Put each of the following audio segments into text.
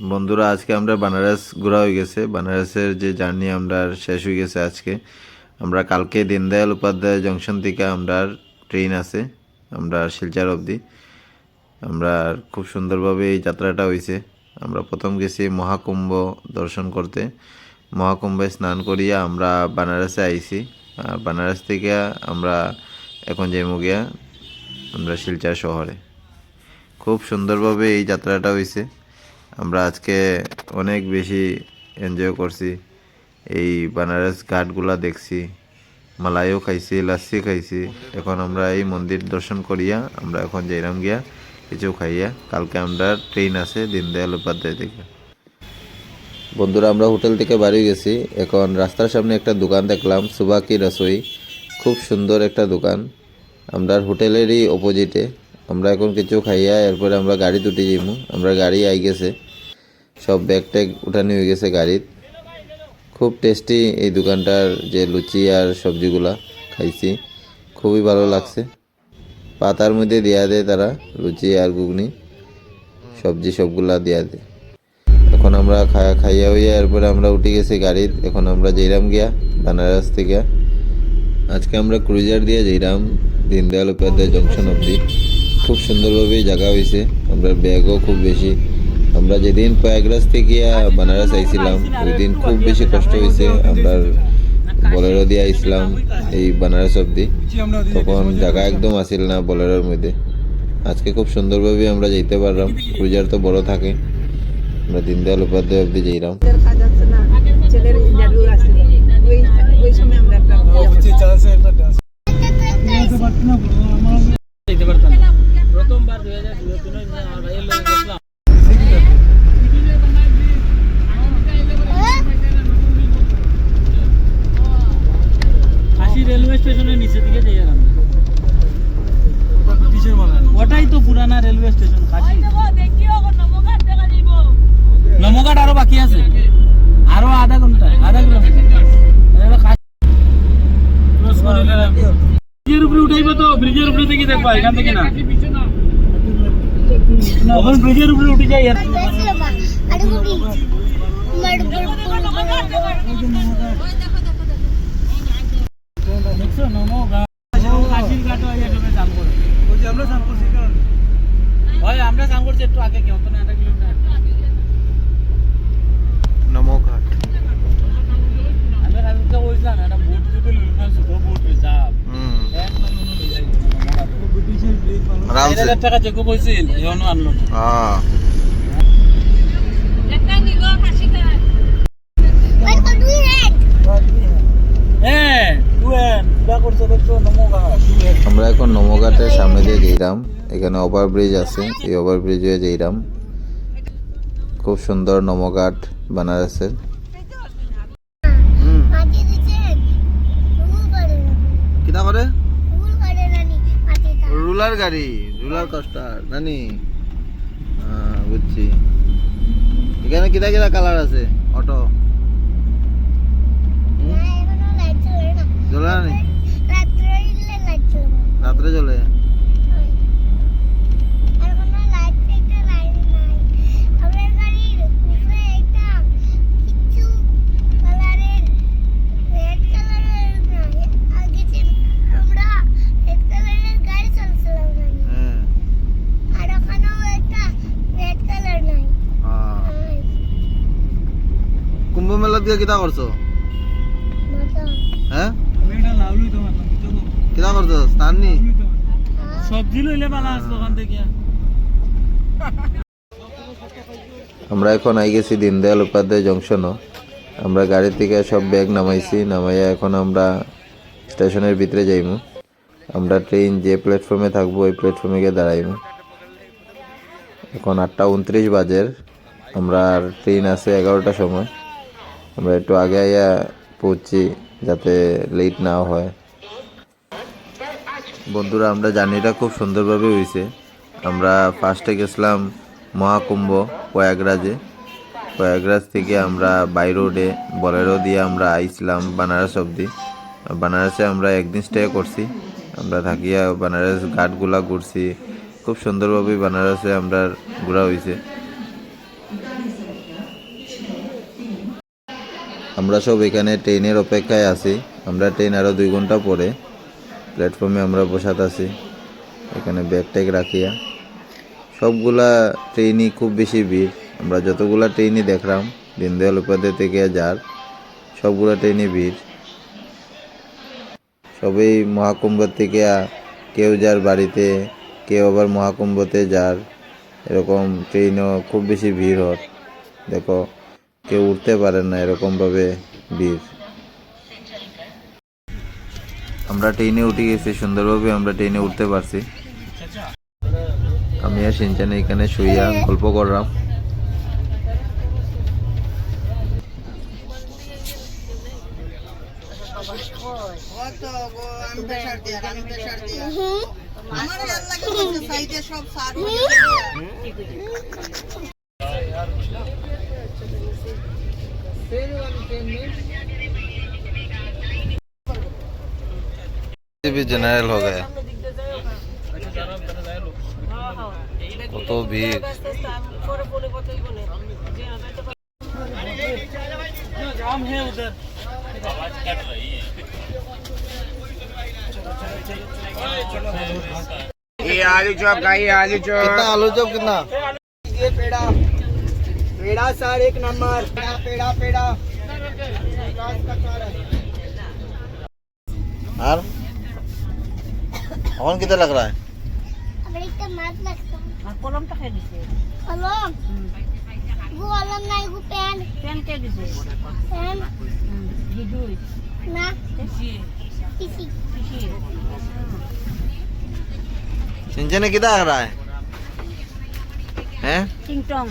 বন্ধুরা, আজকে আমরা বানারস ঘোরা হয়ে গেছে। বানারসের যে জার্নি আমরা শেষ হয়ে গেছে আজকে। আমরা কালকে দীনদয়াল উপাধ্যায় জংশন থেকে আমরা ট্রেন আছে। আমরা শিলচার অবধি। আমরা খুব সুন্দরভাবে এই যাত্রাটা হয়েছে। আমরা প্রথম গেছি মহাকুম্ভ দর্শন করতে। মহাকুম্ভে স্নান করিয়া আমরা বানারসে আইছি। আর বানারস থেকে আমরা এখন যাইমু গিয়া আমরা শিলচর শহরে। খুব সুন্দরভাবে এই যাত্রাটা হয়েছে। আমরা আজকে অনেক বেশি এনজয় করছি। এই বানারস ঘাটগুলা দেখছি, মালাইও খাইছি, লাচ্ছি খাইছি। এখন আমরা এই মন্দির দর্শন করিয়া আমরা এখন যাইরাম গিয়া কিছু খাইয়া। কালকে আমরা ট্রেন আছে দীনদয়াল উপাধ্যায় থেকে। বন্ধুরা, আমরা হোটেল থেকে বাড়ি গেছি। এখন রাস্তার সামনে একটা দোকান দেখলাম, সুবাকি রসই। খুব সুন্দর একটা দোকান। আমরা হোটেলেরই অপোজিটে আমরা এখন কিছু খাইয়া এরপরে আমরা গাড়ি দুটি যাইমু আমরা গাড়ি আই গেছে। সব ব্যাগ ট্যাগ উঠানি হয়ে গেছে গাড়ির। খুব টেস্টি এই দোকানটার যে লুচি আর সবজিগুলা খাইছি। খুবই ভালো লাগছে। পাতার মধ্যে দেয়া দেয় তারা, লুচি আর ঘুগনি। সবজি সবগুলা দেয়া দেয়। এখন আমরা খায়া খাইয়া হইয়া এরপরে আমরা উঠে গেছি গাড়িত এখন আমরা যেরাম গিয়া বানারস থেকে। আজকে আমরা ক্রুজার দিয়ে যেরাম দীনদয়াল উপাধ্যায় জংশন অবধি খুব সুন্দরভাবে জায়গা হয়েছে। আমরা ব্যাগও খুব বেশি। আমরা যেদিন প্রয়াগরাজ থেকে বানারস আইছিলাম ওই দিন খুব বেশি কষ্ট হয়েছে। আমরা বলেরো দিয়ে আইছিলাম এই বানারস অবধি। তখন জায়গা একদম আসিল না বলেরোর মধ্যে। আজকে খুব সুন্দরভাবে আমরা যেতে পারলাম। ক্রুজার তো বড় থাকে। আমরা দিনদয়াল উপাধ্যায় অবধি যাইলাম দেখা যাচ্ছে না ছেলের ইন্টারভিউ আসছিল ওই ওই সময় আমরা একটা যেতে পারতাম না। প্রথমবার দুই হাজার তিনে আমার ভাইয়ের লোক গেছিলাম কাশি রেলওয়ে স্টেশনের নিচে দিকে যাই গেলাম ওটাই তো পুরানা রেলওয়ে স্টেশন কাশি নমঘাট আরও বাকি আছে আরও আধা ঘণ্টা আধা কিলোমিটার এটা কাশি ক্রস করে গেলাম ব্রিজের উপরে উঠাইব তো ব্রিজের উপরে থেকে দেখবা এখান থেকে না। ওখানে ব্রিজের উপরে উঠে যাই আর এখানে আমরা চান করছি একটু আগে কেউ তো না আধা কিলোমিটার নমঘাট আমি কালকে বলছিলাম একটা বোট দিতে লুলনা ছোট বোট রিজার্ভ আরামসে। টাকা চেকও কইছিল এখনও আনলো হ্যাঁ। হ্যাঁ আমরা এখন নমঘাটের সামনে দিয়ে যাইরাম এখানে ওভারব্রিজ আছে এই ওভারব্রিজ হয়ে যাইরাম খুব সুন্দর নমঘাট বানারসের। কিনা করে রুলার গাড়ি ঝুলার কস্টার নানি? বুঝছি। এখানে কিনা কিনা কালার আছে? অটো জ্বলা না নি? রাত্রে জ্বলে হ্যাঁ আর ওখানেও একটা রেড কালার নাই হ্যাঁ। কুম্ভ মেলা দিয়ে কিতা করছ? হ্যাঁ? কিতা করছ? স্থান নি সবজি লইলে ওখান থেকে। আমরা এখন আই গেছি দিনদয়াল উপাধ্যায় জংশনও। আমরা গাড়ি থেকে সব ব্যাগ নামাইছি নামাইয়া এখন আমরা স্টেশনের ভিতরে যাইমু। আমরা ট্রেন যে প্ল্যাটফর্মে থাকব ওই প্ল্যাটফর্মে গিয়ে দাঁড়াইমু। এখন আটটা উনত্রিশ বাজের। আমরা আর ট্রেন আছে এগারোটার সময়। আমরা একটু আগে আইয়া পৌঁছি যাতে লেট না হয়। বন্ধুরা, আমরা জার্নিটা খুব সুন্দরভাবে হয়েছে আমরা ফার্স্টে গেছিলাম মহাকুম্ভ, প্রয়াগরাজে। প্রয়াগরাজ থেকে আমরা বাই রোডে বলেরো দিয়ে আমরা আইছিলাম বানারস অবধি। বানারসে আমরা একদিন স্টে করছি। আমরা থাকিয়া বানারস ঘাটগুলা ঘুরছি। খুব সুন্দরভাবে বানারসে আমরা ঘোরা হয়েছে আমরা সব এখানে ট্রেনের অপেক্ষায় আছি। আমরা ট্রেন আরও দুই ঘণ্টা পরে প্ল্যাটফর্মে আমরা বসাত আছি। এখানে ব্যাগ ট্যাগ রাখিয়া। সবগুলা ট্রেনই খুব বেশি ভিড়। আমরা যতগুলা ট্রেনই দেখলাম, দীনদয়াল উপাধ্যায় থেকে যার, সবগুলা ট্রেনই ভিড়। সবই মহাকুম্ভ থেকে কেউ যার বাড়িতে, কেউ আবার মহাকুম্ভতে যার। এরকম ট্রেনও খুব বেশি ভিড় হয়। দেখো কেউ উঠতে পারেন না এরকমভাবে ভিড়। আমরা ট্রেনে উঠে গেছি সুন্দরভাবে আমরা ট্রেনে উঠতে পারছি। আমি আর সিনচানে এখানে শুইয়া গল্প করলাম। भी जनरल हो गया কত ভিড় जाम है उधर ये आलू चॉप का ये आलू चॉप कितना आलू चॉप कितना ये पेड़ा पेड़ा सर एक नंबर। पेड़ा पेड़ा पेड़ा। कौन कितना लग रहा है? हाँ, कलम तो कलम? हम्म। वो कलम नहीं वो पेन। पेन के पेन? हम्म, ना? किसी। किसी। सिंचन किधर आ रहा है? हैं? टिंग टोंग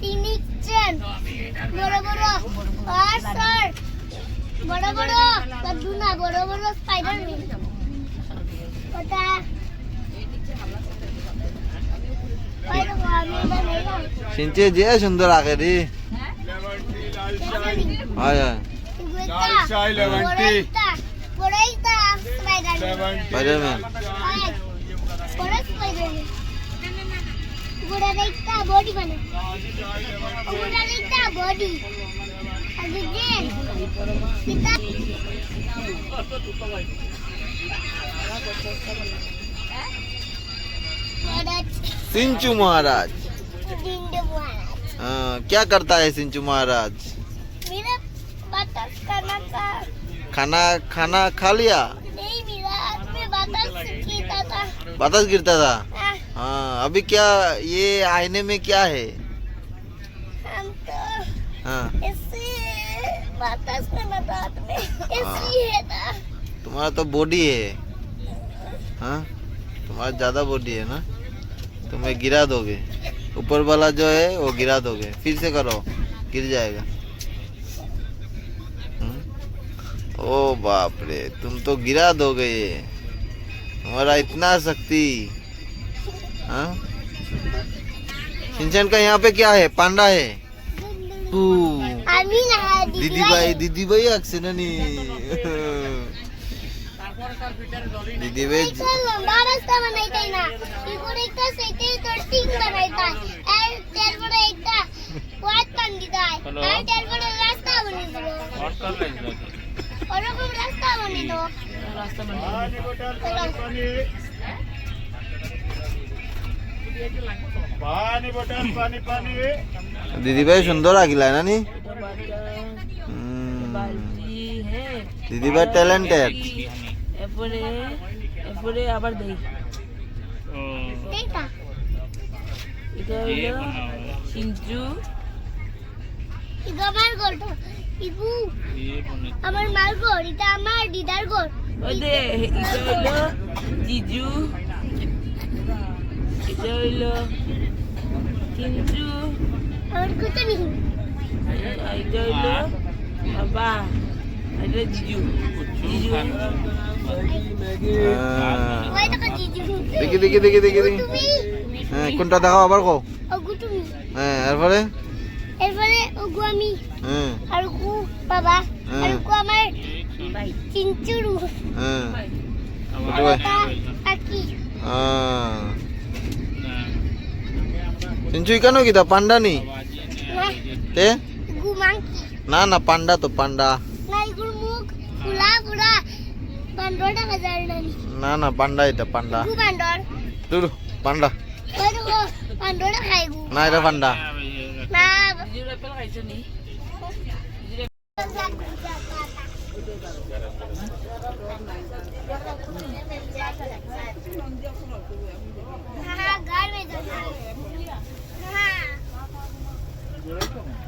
তিনি যে সুন্দর আগে রে স্পাইডারম্যান बुरा बॉडी बने। बुरा बॉडी। पिता सिंचू महाराज। क्या करता है सिंचू महाराज? खाना खाना खा लिया? नहीं मेरा बतास गिरता था। गिरता था? हाँ, हाँ अभी क्या ये आईने में क्या है? हम तो हाँ। है तुम्हारा तो बॉडी है। हाँ? तुम्हारा ज़्यादा बॉडी है ना? तुम्हें गिरा दोगे। ऊपर वाला जो है वो गिरा दोगे। फिर से करो। गिर जाएगा। हम्म? ओ बाप रे तुम तो गिरा दोगे। ये तुम्हारा इतना शक्ति। हाँ सिंचन का यहाँ पे क्या है पांडा है पू আমি না দিদি ভাই দিদি ভাই আসছে না নি দিদি ভাই একটা লম্বা রাস্তা বানাইতাই না ইগুলো একটা দিদি ভাই সুন্দর আঁকিলা না নি বালতি হে দিদি ভাই ট্যালেন্টেড এরপরে এরপরে আবার দেই এটা হইল সিঞ্চু ইগো আমার গড় ইগু আমার মার গড় এটা আমার দিদার গড় ওই দে এটা হইল জিজু এটা হইল কুতনি এটা হইল বাবা এটা জিজু জিজু। আহ, ওই দেখো দেখি দেখি দেখি দেখি দেখি। হ্যাঁ কোনটা দেখাও আবার কও। হ্যাঁ এরপরে? এরপরে ওগু আমি। হ্যাঁ। আর ওগু বাবা। হ্যাঁ। আর আমার হ্যাঁ। কাকি। চিঞ্চু কেন কিতা পান্ডা নি না তে গু মাংকি না না পান্ডা তো পান্ডা না এগুর মুখ ফুলা ফুলা বান্দর দেখা যায় না নি। না না পান্ডা এটা পান্ডা গু বান্দর দূর পান্ডা ওই দেখো বান্দর খাই গু না এটা পান্ডা না জিজুর আপেল খাইছো নি हाँ घर में Yeah, come on.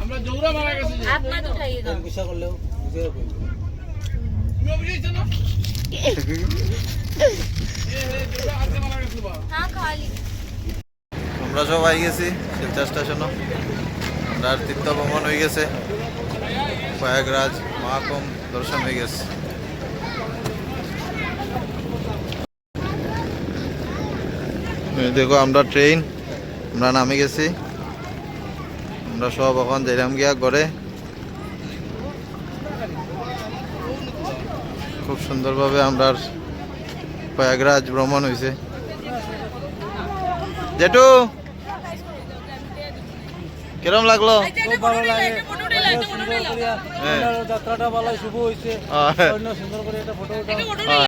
আমরা জৌরা মারা গেছি আপনার সবাই গেছি শিলচা স্টেশনও আমরা তীর্থ ভ্রমণ হয়ে গেছে। প্রয়াগরাজ মহাকুম দর্শন হয়ে গেছে। দেখো আমরা ট্রেন আমরা নামে গেছি। আমরা সব এখন যাইলাম গিয়া ঘরে। খুব সুন্দরভাবে আমরা প্রয়াগরাজ ভ্রমণ হয়েছে জেঠু কিরম লাগল? হ্যাঁ। যাত্রাটা ভালো শুভ হয়েছে সুন্দর করে একটা ফটো উঠাও। আহ,